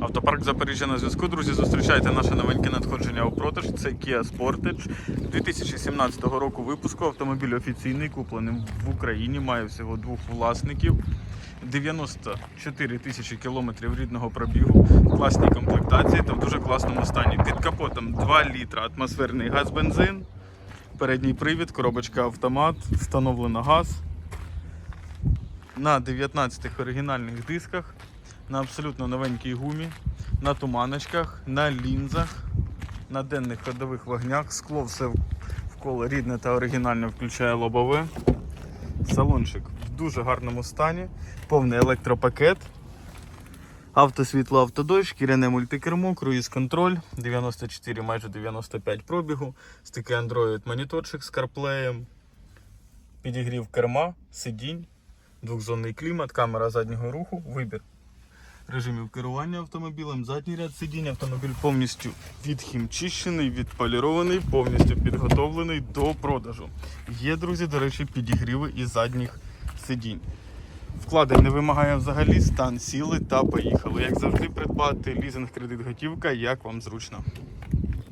Автопарк Запоріжжя на зв'язку. Друзі, зустрічайте наше новеньке надходження у продаж. Це Kia Sportage 2017 року випуску. Автомобіль офіційний, куплений в Україні, має всього двох власників. 94 тисячі кілометрів рідного пробігу, в класній комплектації та в дуже класному стані. Під капотом 2 літра атмосферний газ бензин, передній привід, коробочка автомат, встановлено газ на 19 оригінальних дисках, на абсолютно новенькій гумі, на туманочках, на лінзах, на денних ходових вогнях. Скло все вколо рідне та оригінальне включає лобове. Салончик в дуже гарному стані, повний електропакет. Автосвітло, автодощ, шкіряне мультикермо, круїз контроль, 94, майже 95 пробігу, стики Android моніторчик з CarPlay, підігрів керма, сидінь, двохзонний клімат, камера заднього руху, вибір режимів керування автомобілем, задній ряд сидінь, автомобіль повністю відхімчищений, відполірований, повністю підготовлений до продажу. Є, друзі, до речі, підігріви і задніх сидінь. Вкладень не вимагає взагалі стан сіли та поїхали. Як завжди, придбати лізинг кредит готівка, як вам зручно.